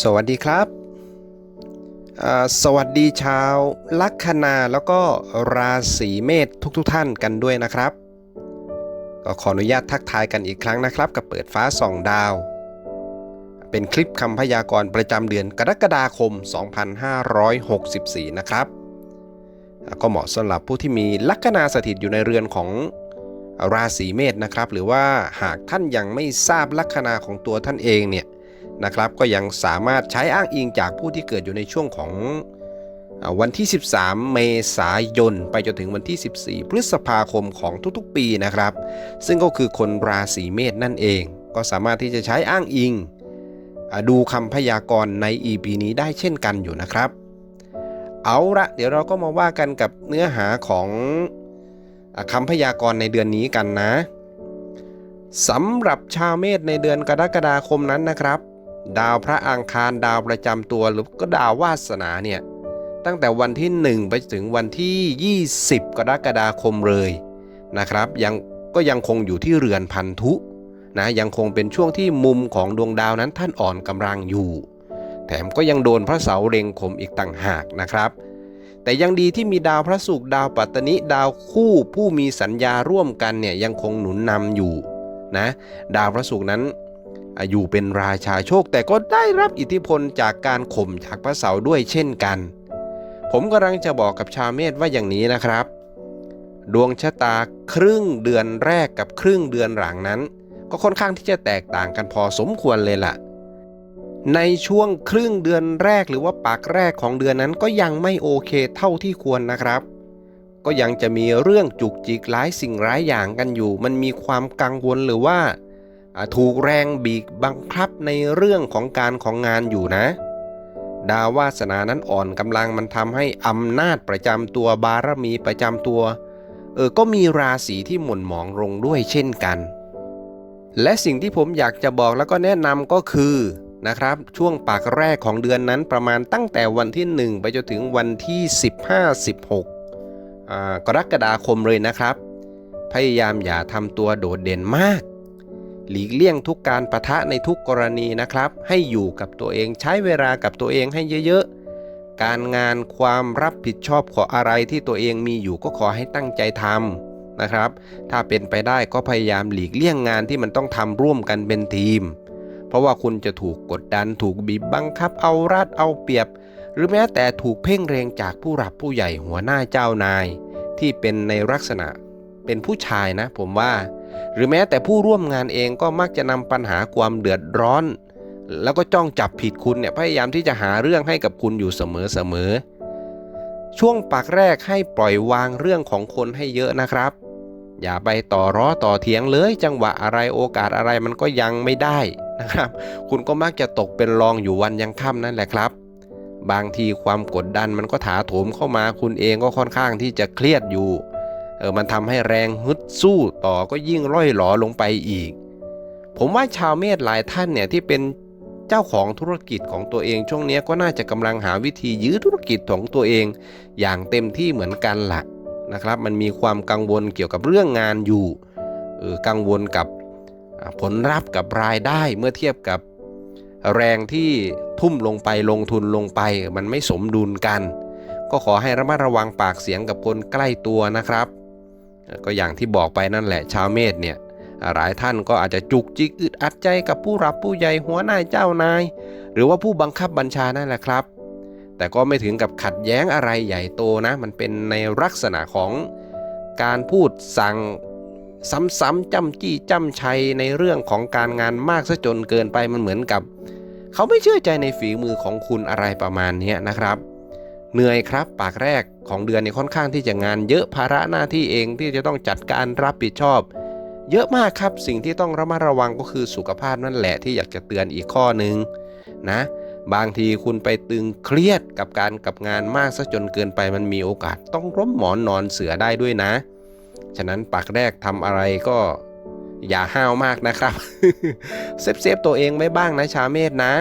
สวัสดีครับ สวัสดีชาวลัคนาแล้วก็ราศีเมษทุกๆทท่านกันด้วยนะครับ ก็ขออนุญาตทักทายกันอีกครั้งนะครับ กับเปิดฟ้าส่องดาว เป็นคลิปคำพยากรณ์ประจำเดือนกรกฎาคม 2564 นะครับอ่าก็เหมาะสำหรับผู้ที่มีลัคนาสถิตอยู่ในเรือนของราศีเมษนะครับ หรือว่าหากท่านยังไม่ทราบลัคนาของตัวท่านเองเนี่ย นะครับ ก็ยังสามารถใช้อ้างอิงจากผู้ที่เกิดอยู่ในช่วงของวันที่ 13 เมษายน ไปจนถึงวันที่ 14 พฤษภาคมของทุกๆ ปีนะครับ ซึ่งก็คือคนราศีเมษนั่นเอง ก็สามารถที่จะใช้อ้างอิง ดูคำพยากรณ์ใน EP นี้ได้เช่นกันอยู่นะครับ เอาละเดี๋ยวเราก็มาว่ากันกับเนื้อหาของอคำพยากรณ์ในเดือนนี้กันนะสำหรับชาวเมษในเดือนกรกฎาคมนั้นนะครับ ดาวพระอังคารดาวประจำตัวหรือก็ดาววาสนาเนี่ยตั้งแต่วันที่ 1 ไปถึงวันที่ 20 กรกฎาคมเลยนะครับ ยังก็ยังคงอยู่ที่เรือนพันธุนะยังคงเป็นช่วงที่มุมของดวงดาวนั้นท่านอ่อนกำลังอยู่ แถมก็ยังโดนพระเสาเร็งคมอีกต่างหากนะครับ แต่ยังดีที่มีดาวพระศุกร์ดาวปัตตนิดาวคู่ผู้มีสัญญาร่วมกันเนี่ยยังคงหนุนนำอยู่นะดาวพระศุกร์นั้น อยู่เป็นราชาโชคแต่ก็ได้รับอิทธิพลจากการข่มจากพระเสาร์ด้วยเช่นกัน ผมกำลังจะบอกกับชาวเมษว่าอย่างนี้นะครับ ดวงชะตาครึ่งเดือนแรกกับครึ่งเดือนหลังนั้น ก็ค่อนข้างที่จะแตกต่างกันพอสมควรเลยล่ะ ในช่วงครึ่งเดือนแรกหรือว่าปากแรกของเดือนนั้นก็ยังไม่โอเคเท่าที่ควรนะครับก็ยังจะมีเรื่องจุกจิกหลายสิ่งหลายอย่างกันอยู่ มันมีความกังวลหรือว่าอ่า ถูกแรงบีบบังคับในเรื่องของการของงานอยู่นะ ดาววาสนานั้นอ่อนกำลังมันทำให้อำนาจประจำตัวบารมีประจำตัวเออก็มีราศีที่หม่นหมองลงด้วยเช่นกัน และสิ่งที่ผมอยากจะบอกแล้วก็แนะนำก็คือนะครับ ช่วงปากแรกของเดือนนั้นประมาณตั้งแต่วันที่ 1 ไปจนถึงวันที่ 15-16กรกฎาคมเลยนะครับ พยายามอย่าทำตัวโดดเด่นมาก หลีกเลี่ยงทุกการประทะในทุกกรณีนะครับ ให้อยู่กับตัวเองใช้เวลากับตัวเองให้เยอะๆ การงานความรับผิดชอบขออะไรที่ตัวเองมีอยู่ก็ขอให้ตั้งใจทำนะครับ ถ้าเป็นไปได้ก็พยายามหลีกเลี่ยงงานที่มันต้องทำร่วมกันเป็นทีม เพราะว่าคุณจะถูกกดดันถูกบีบบังคับเอารัดเอาเปรียบ หรือแม้แต่ถูกเพ่งเรงจากผู้หลับผู้ใหญ่หัวหน้าเจ้านาย ที่เป็นในลักษณะเป็นผู้ชายนะ ผมว่า หรือแม้แต่ผู้ร่วมงานเองก็มักจะนำปัญหาความเดือดร้อน แล้วก็จ้องจับผิดคุณเนี่ยพยายามที่จะหาเรื่องให้กับคุณอยู่เสมอๆช่วงปากแรกให้ปล่อยวางเรื่องของคนให้เยอะนะครับ อย่าไปต่อร้อต่อเถียงเลยจังหวะอะไรโอกาสอะไรมันก็ยังไม่ได้นะครับ คุณก็มักจะตกเป็นรองอยู่วันยังค่ำนั่นแหละครับ บางทีความกดดันมันก็ถาโถมเข้ามาคุณเองก็ค่อนข้างที่จะเครียดอยู่ เออมันทำให้แรงฮึดสู้ต่อก็ยิ่งร่อยหลอลงไปอีก ผมว่าชาวเมษหลายท่านเนี่ยที่เป็นเจ้าของธุรกิจของตัวเองช่วงนี้ก็น่าจะกำลังหาวิธียื้อธุรกิจของตัวเอง อย่างเต็มที่เหมือนกันละ่ะนะครับ มันมีความกังวลเกี่ยวกับเรื่องงานอยู่เออกังวลกับผลลัพธ์กับรายได้เมื่อเทียบกับแรงที่ทุ่มลงไปลงทุนลงไป มันไม่สมดุลกัน ก็ขอให้ระมัดระวังปากเสียงกับคนใกล้ตัวนะครับ ก็อย่างที่บอกไปนั่นแหละชาวเมษเนี่ยหลายท่านก็อาจจะจุกจิกอึดอัดใจกับผู้รับผู้ใหญ่หัวหน้าเจ้านาย หรือว่าผู้บังคับบัญชานั่นแหละครับ แต่ก็ไม่ถึงกับขัดแย้งอะไรใหญ่โตนะ มันเป็นในลักษณะของการพูดสั่งซ้ำๆจ้ำจี้จ้ำชัยในเรื่องของการงานมากซะจนเกินไปมันเหมือนกับ เขาไม่เชื่อใจในฝีมือของคุณอะไรประมาณนี้นะครับ เหนื่อยครับ ปากแรกของเดือนนี้ค่อนข้างที่จะงาน เยอะภาระหน้าที่เองที่จะต้องจัดการรับผิดชอบ เยอะมากครับสิ่งที่ต้องระมัดระวังก็คือสุขภาพนั่นแหละที่อยากจะเตือนอีกข้อหนึ่งนะ บางทีคุณไปตึงเครียดกับการกับงานมากซะจนเกินไปมันมีโอกาส ต้องล้มหมอนนอนเสือได้ด้วยนะ ฉะนั้นปากแรกทำอะไรก็อย่าห้าวมากนะครับเซฟเซฟตัวเองไว้บ้างนะชาเมษนะ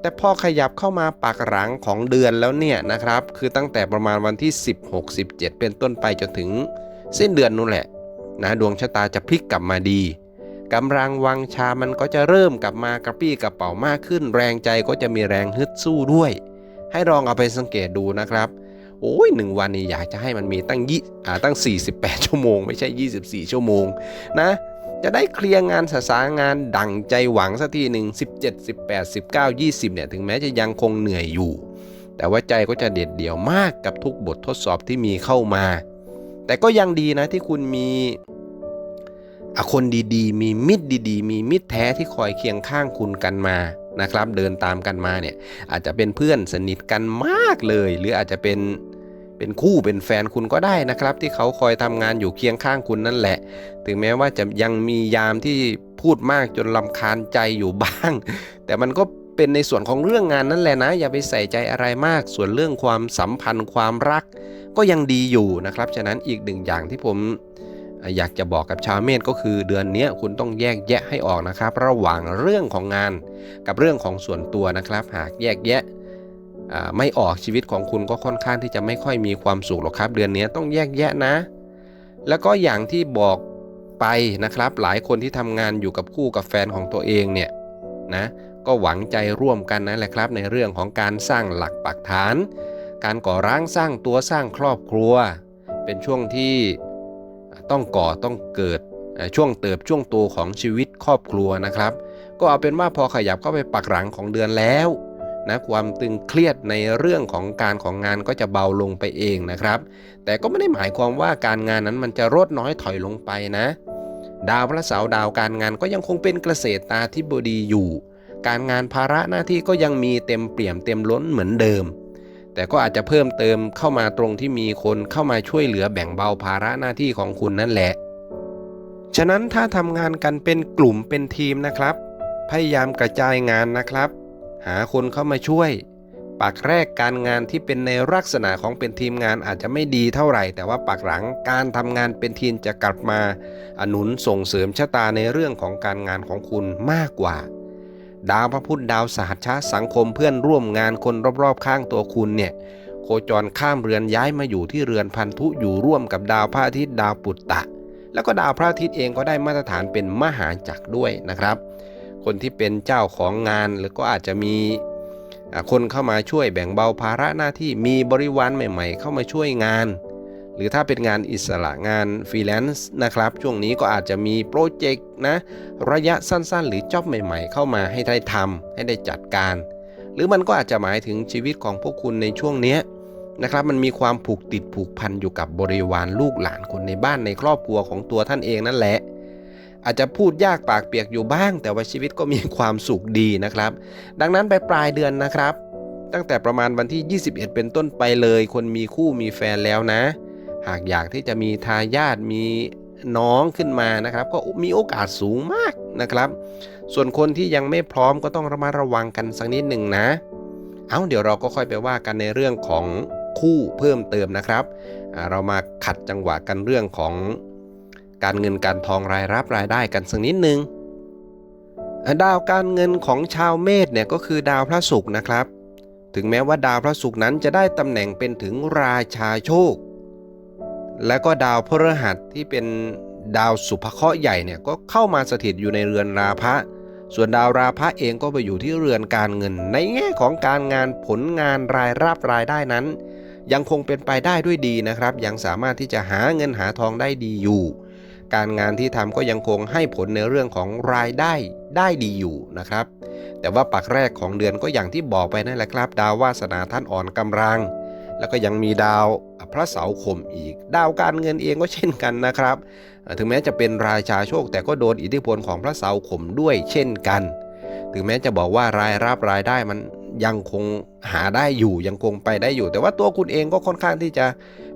แต่พอขยับเข้ามาปากหลังของเดือนแล้วเนี่ยนะครับ คือตั้งแต่ประมาณวันที่ 16 17 เป็นต้นไปจนถึงสิ้นเดือนนู่นแหละนะดวงชะตาจะพลิกกลับมาดีกำลังวังชามันก็จะเริ่มกลับมากระปี้กระเป๋ามากขึ้น แรงใจก็จะมีแรงฮึดสู้ด้วย ให้ลองเอาไปสังเกตดูนะครับ โอ้ยหนึ่งวันนี้อยากจะให้มันมีตั้งยี่อ่าตั้ง 48 ชั่วโมง ไม่ใช่ 24 ชั่วโมงนะ จะได้เคลียร์งานสาสางานดั่งใจหวังสักทีหนึ่ง17 18 19 20เนี่ยถึงแม้จะยังคงเหนื่อยอยู่ แต่ว่าใจก็จะเด็ดเดี่ยวมากกับทุกบททดสอบที่มีเข้ามา แต่ก็ยังดีนะที่คุณมีคนดีๆ มีมิตรดีๆ มีมิตรแท้ที่คอยเคียงข้างคุณกันมานะครับ เดินตามกันมาเนี่ยอาจจะเป็นเพื่อนสนิทกันมากเลย หรืออาจจะเป็น เป็นคู่เป็นแฟนคุณก็ได้นะครับ ที่เขาคอยทำงานอยู่เคียงข้างคุณนั่นแหละ ถึงแม้ว่าจะยังมียามที่พูดมากจนลำคาญใจอยู่บ้าง แต่มันก็เป็นในส่วนของเรื่องงานนั่นแหละนะ อย่าไปใส่ใจอะไรมาก ส่วนเรื่องความสัมพันธ์ความรัก ก็ยังดีอยู่นะครับ ฉะนั้นอีกหนึ่งอย่างที่ผมอยากจะบอกกับชาวเมษก็คือเดือนนี้คุณต้องแยกแยะให้ออกนะครับ ระหว่างเรื่องของงานกับเรื่องของส่วนตัวนะครับ หากแยกแยะ ไม่ออกชีวิตของคุณก็ค่อนข้างที่จะไม่ค่อยมีความสุขหรอกครับ เดือนนี้ต้องแยกแยะนะ แล้วก็อย่างที่บอกไปนะครับ หลายคนที่ทำงานอยู่กับคู่กับแฟนของตัวเองเนี่ยนะก็หวังใจร่วมกันนั่นแหละครับ ในเรื่องของการสร้างหลักปักฐาน การก่อร่างสร้างตัวสร้างครอบครัว เป็นช่วงที่ต้องก่อต้องเกิดช่วงเติบช่วงโตของชีวิตครอบครัวนะครับ ก็เอาเป็นว่าพอขยับเข้าไปปักหลังของเดือนแล้ว นะความตึงเครียดในเรื่องของการของงานก็จะเบาลงไปเองนะครับ แต่ก็ไม่ได้หมายความว่าการงานนั้นมันจะลดน้อยถอยลงไปนะ ดาวพระเสาร์ดาวการงานก็ยังคงเป็นเกษตรตาธิบดีอยู่ การงานภาระหน้าที่ก็ยังมีเต็มเปี่ยมเต็มล้นเหมือนเดิม แต่ก็อาจจะเพิ่มเติมเข้ามาตรงที่มีคนเข้ามาช่วยเหลือแบ่งเบาภาระหน้าที่ของคุณนั่นแหละ ฉะนั้นถ้าทำงานกันเป็นกลุ่มเป็นทีมนะครับ พยายามกระจายงานนะครับ หาคนเข้ามาช่วย ปากแรกการงานที่เป็นในลักษณะของเป็นทีมงานอาจจะไม่ดีเท่าไหร่ แต่ว่าปากหลังการทำงานเป็นทีมจะกลับมาอนุนส่งเสริมชะตาในเรื่องของการงานของคุณมากกว่า ดาวพระพุธดาวสหัชชะสังคมเพื่อนร่วมงานคนรอบๆ ข้างตัวคุณเนี่ยโคจรข้ามเรือนย้ายมาอยู่ที่เรือนพันธุอยู่ร่วมกับดาวพระอาทิตย์ดาวปุตตะ แล้วก็ดาวพระอาทิตย์เองก็ได้มาตรฐานเป็นมหาจักรด้วยนะครับ คนที่เป็นเจ้าของงาน หรือก็อาจจะมีคนเข้ามาช่วยแบ่งเบาภาระหน้าที่มีบริวารใหม่ ๆ เข้ามาช่วยงาน หรือถ้าเป็นงานอิสระงานฟรีแลนซ์นะครับ ช่วงนี้ก็อาจจะมีโปรเจกต์นะ ระยะสั้นๆ หรือจ็อบใหม่ ๆ เข้ามาให้ได้ทำให้ได้จัดการ หรือมันก็อาจจะหมายถึงชีวิตของพวกคุณในช่วงนี้นะครับมันมีความผูกติดผูกพันอยู่กับบริวารลูกหลานคนในบ้านในครอบครัวของตัวท่านเองนั่นแหละ อาจจะพูดยากปากเปียกอยู่บ้าง แต่ว่าชีวิตก็มีความสุขดีนะครับ ดังนั้นไปปลายเดือนนะครับ ตั้งแต่ประมาณวันที่ 21 เป็นต้นไปเลย คนมีคู่มีแฟนแล้วนะ หากอยากที่จะมีทายาทมีน้องขึ้นมานะครับ ก็มีโอกาสสูงมากนะครับ ส่วนคนที่ยังไม่พร้อมก็ต้องระมัดระวังกันสักนิดหนึ่งนะ เอาเดี๋ยวเราก็ค่อยไปว่ากันในเรื่องของคู่เพิ่มเติมนะครับ เรามาขัดจังหวะกันเรื่องของ การเงินการทองรายรับรายได้กันสักนิดนึง ดาวการเงินของชาวเมษเนี่ยก็คือดาวพระศุกร์นะครับ ถึงแม้ว่าดาวพระศุกร์นั้นจะได้ตำแหน่งเป็นถึงราชาโชค และก็ดาวพฤหัสที่เป็นดาวสุภเคราะห์ใหญ่เนี่ยก็เข้ามาสถิตอยู่ในเรือนราพะ ส่วนดาวราพะเองก็ไปอยู่ที่เรือนการเงิน ในแง่ของการงานผลงานรายรับรายได้นั้น ยังคงเป็นไปได้ด้วยดีนะครับ ยังสามารถที่จะหาเงินหาทองได้ดีอยู่ การงานที่ทำก็ยังคงให้ผลในเรื่องของรายได้ได้ดีอยู่นะครับ แต่ว่าปักแรกของเดือนก็อย่างที่บอกไปนั่นแหละครับ ดาววาสนาท่านอ่อนกำลัง แล้วก็ยังมีดาวพระเสาคมอีก ดาวการเงินเองก็เช่นกันนะครับ ถึงแม้จะเป็นราชาโชค แต่ก็โดนอิทธิพลของพระเสาคมด้วยเช่นกัน ถึงแม้จะบอกว่ารายรับรายได้มันยังคงหาได้อยู่ยังคงไปได้อยู่ แต่ว่าตัวคุณเองก็ค่อนข้างที่จะ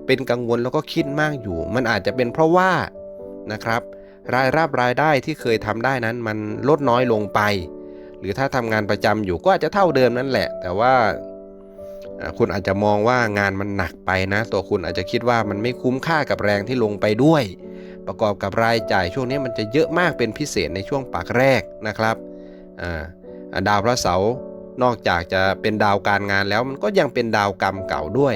เป็นกังวลแล้วก็คิดมากอยู่ มันอาจจะเป็นเพราะว่า นะครับ รายรับรายได้ที่เคยทำได้นั้นมันลดน้อยลงไป หรือถ้าทำงานประจำอยู่ก็อาจจะเท่าเดิมนั่นแหละ แต่ว่าคุณอาจจะมองว่างานมันหนักไปนะ ตัวคุณอาจจะคิดว่ามันไม่คุ้มค่ากับแรงที่ลงไปด้วย ประกอบกับรายจ่ายช่วงนี้มันจะเยอะมากเป็นพิเศษในช่วงปากแรกนะครับดาวพระเสาร์นอกจากจะเป็นดาวการงานแล้วมันก็ยังเป็นดาวกรรมเก่าด้วย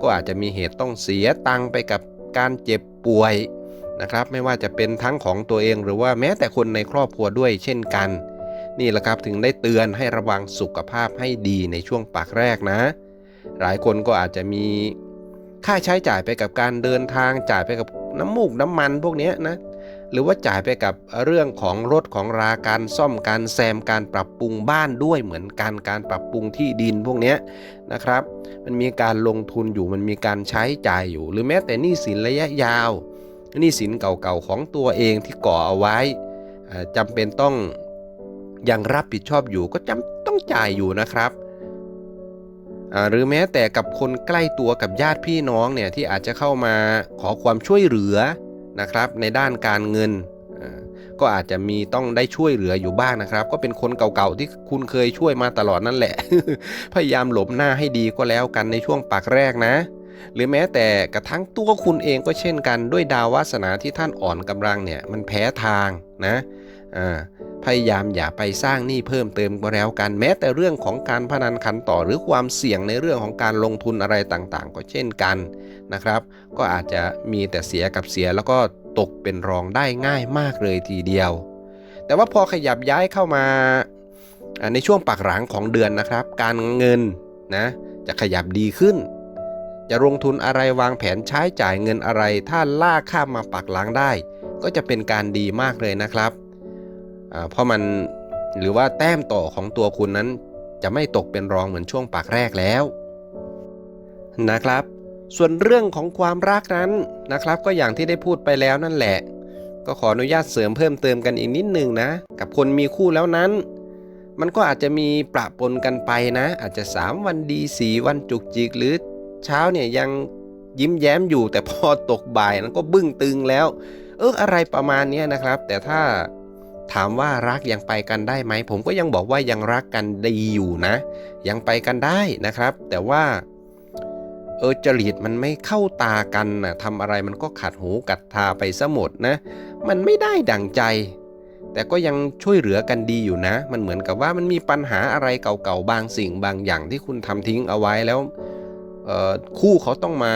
ก็อาจจะมีเหตุต้องเสียตังค์ไปกับการเจ็บป่วย นะครับ ไม่ว่าจะเป็นทั้งของตัวเองหรือว่าแม้แต่คนในครอบครัวด้วยเช่นกัน นี่แหละครับถึงได้เตือนให้ระวังสุขภาพให้ดีในช่วงปากแรกนะ หลายคนก็อาจจะมีค่าใช้จ่ายไปกับการเดินทางจ่ายไปกับน้ำมูกน้ำมันพวกนี้นะหรือว่าจ่ายไปกับเรื่องของรถของราการซ่อมการแซมการปรับปรุงบ้านด้วยเหมือนกันการปรับปรุงที่ดินพวกนี้นะครับ มันมีการลงทุนอยู่มันมีการใช้จ่ายอยู่ หรือแม้แต่หนี้สินระยะยาว หนี้สินเก่าๆของตัวเองที่ก่อเอาไว้อ่าจำเป็นต้องยังรับผิดชอบอยู่ก็จำต้องจ่ายอยู่นะครับหรือแม้แต่กับคนใกล้ตัวกับญาติพี่น้องเนี่ยที่อาจจะเข้ามาขอความช่วยเหลือนะครับ ในด้านการเงิน ก็อาจจะมีต้องได้ช่วยเหลืออยู่บ้างนะครับ ก็เป็นคนเก่าๆที่คุณเคยช่วยมาตลอดนั่นแหละ พยายามหลบหน้าให้ดีก็แล้วกันในช่วงปากแรกนะ หรือแม้แต่กระทั่งตัวคุณเองก็เช่นกันด้วยดาววาสนาที่ท่านอ่อนกำลังเนี่ยมันแพ้ทางนะพยายามอย่าไปสร้างหนี้เพิ่มเติมก็แล้วกัน แม้แต่เรื่องของการพนันขันต่อหรือความเสี่ยงในเรื่องของการลงทุนอะไรต่างๆ ก็เช่นกันนะครับ ก็อาจจะมีแต่เสียกับเสียแล้วก็ตกเป็นรองได้ง่ายมากเลยทีเดียว แต่ว่าพอขยับย้ายเข้ามาในช่วงปากหลังของเดือนนะครับ การเงินนะจะขยับดีขึ้น จะลงทุนอะไรวางแผนใช้จ่ายเงินอะไร ถ้าล่าข้ามมาปักหลังได้ ก็จะเป็นการดีมากเลยนะครับ เพราะมันหรือว่าแต้มต่อของตัวคุณนั้น จะไม่ตกเป็นรองเหมือนช่วงปากแรกแล้วนะครับ ส่วนเรื่องของความรักนั้นนะครับ ก็อย่างที่ได้พูดไปแล้วนั่นแหละ ก็ขออนุญาตเสริมเพิ่มเติมกันอีกนิดนึงนะ กับคนมีคู่แล้วนั้นมันก็อาจจะมีประปนกันไปนะ อาจจะ 3 วันดี 4 วันจุกจิกหรือ เช้าเนี่ยยังยิ้มแย้มอยู่ แต่พอตกบ่ายนั้นก็บึ้งตึงแล้ว เอออะไรประมาณนี้นะครับ แต่ถ้าถามว่ารักยังไปกันได้ไหม ผมก็ยังบอกว่ายังรักกันดีอยู่นะ ยังไปกันได้นะครับ แต่ว่าเออจริตมันไม่เข้าตากันนะทำอะไรมันก็ขัดหูกัดตาไปซะหมดนะ มันไม่ได้ดั่งใจ แต่ก็ยังช่วยเหลือกันดีอยู่นะ มันเหมือนกับว่ามันมีปัญหาอะไรเก่าๆบางสิ่งบางอย่างที่คุณทำทิ้งเอาไว้แล้ว คู่เขาต้องมา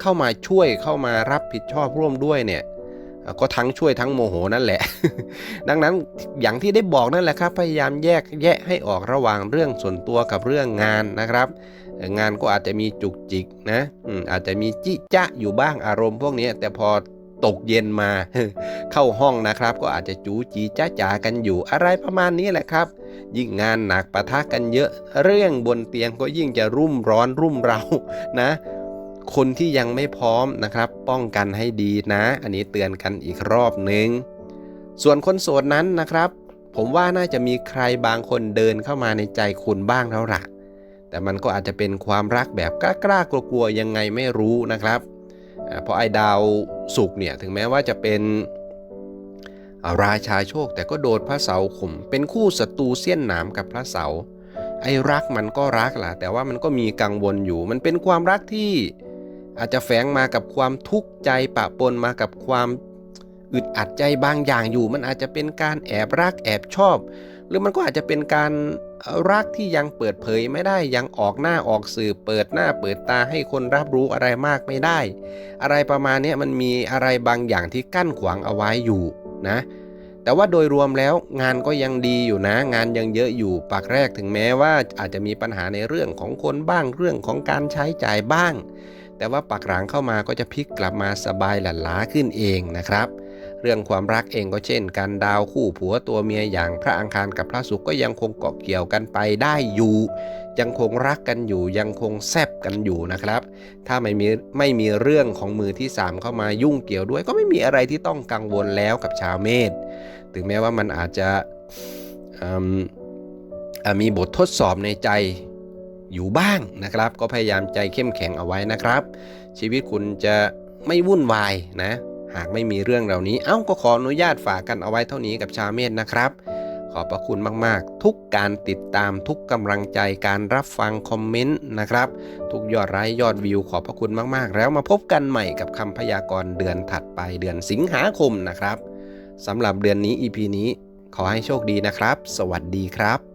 เข้ามาช่วยเข้ามารับผิดชอบร่วมด้วยเนี่ยก็ทั้งช่วยทั้งโมโหนั่นแหละ ดังนั้นอย่างที่ได้บอกนั่นแหละครับ พยายามแยกแยะให้ออกระหว่างเรื่องส่วนตัวกับเรื่องงานนะครับ งานก็อาจจะมีจุกจิกนะอืมอาจจะมีจิจะอยู่บ้างอารมณ์พวกนี้แต่พอตกเย็นมาเข้าห้องนะครับ ก็อาจจะจูจีจ้าจ๋ากันอยู่อะไรประมาณนี้แหละครับ ยิ่งงานหนักปะทะกันเยอะเรื่องบนเตียงก็ยิ่งจะรุ่มร้อนรุ่มเรานะคนที่ยังไม่พร้อมนะครับ ป้องกันให้ดีนะ อันนี้เตือนกันอีกรอบหนึ่งส่วนคนโสดนั้นนะครับ ผมว่าน่าจะมีใครบางคนเดินเข้ามาในใจคุณบ้างแล้วล่ะ แต่มันก็อาจจะเป็นความรักแบบกล้ากลัวๆยังไงไม่รู้นะครับเพราะไอ้ดาวสุกร์เนี่ยถึงแม้ว่าจะเป็น ราชาโชคแต่ก็โดนพระเสาข่มเป็นคู่ศัตรูเสี้ยนหนามกับพระเสา ไอ้รักมันก็รักล่ะแต่ว่ามันก็มีกังวลอยู่ มันเป็นความรักที่อาจจะแฝงมากับความทุกข์ใจปะปนมากับความอึดอัดใจบางอย่างอยู่ มันอาจจะเป็นการแอบรักแอบชอบ หรือมันก็อาจจะเป็นการรักที่ยังเปิดเผยไม่ได้ยังออกหน้าออกสื่อ เปิดหน้าเปิดตาให้คนรับรู้อะไรมากไม่ได้ อะไรประมาณนี้มันมีอะไรบางอย่างที่กั้นขวางเอาไว้อยู่ นะ แต่ว่าโดยรวมแล้วงานก็ยังดีอยู่นะ งานยังเยอะอยู่ปากแรกถึงแม้ว่าอาจจะมีปัญหาในเรื่องของคนบ้างเรื่องของการใช้จ่ายบ้าง แต่ว่าปักหลังเข้ามาก็จะพลิกกลับมาสบายหลั่นล้าขึ้นเองนะครับ เรื่องความรักเองก็เช่นกันดาวคู่ผัวตัวเมียอย่างพระอังคารกับพระศุกร์ก็ยังคงเกาะเกี่ยวกันไปได้อยู่ ยังคงรักกันอยู่ยังคงแซบกันอยู่นะครับ ถ้าไม่มีไม่มีเรื่องของมือที่ 3 เข้ามายุ่งเกี่ยวด้วยก็ไม่มีอะไรที่ต้องกังวลแล้วกับชาวเมษถึงแม้ว่ามันอาจจะมีบททดสอบในใจอยู่บ้างนะครับ ก็พยายามใจเข้มแข็งเอาไว้นะครับ ชีวิตคุณจะไม่วุ่นวายนะ หากไม่มีเรื่องเหล่านี้ เอ้าก็ขออนุญาตฝากกันเอาไว้เท่านี้กับชาวเมษนะครับ ขอบพระคุณมากๆ ทุกการติดตามทุกกำลังใจการรับฟังคอมเมนต์นะครับ ทุกยอดไลค์ยอดวิว ขอบพระคุณมากๆ แล้วมาพบกันใหม่กับคำพยากรณ์เดือนถัดไปเดือนสิงหาคมนะครับสำหรับเดือนนี้ EP นี้ ขอให้โชคดีนะครับ สวัสดีครับ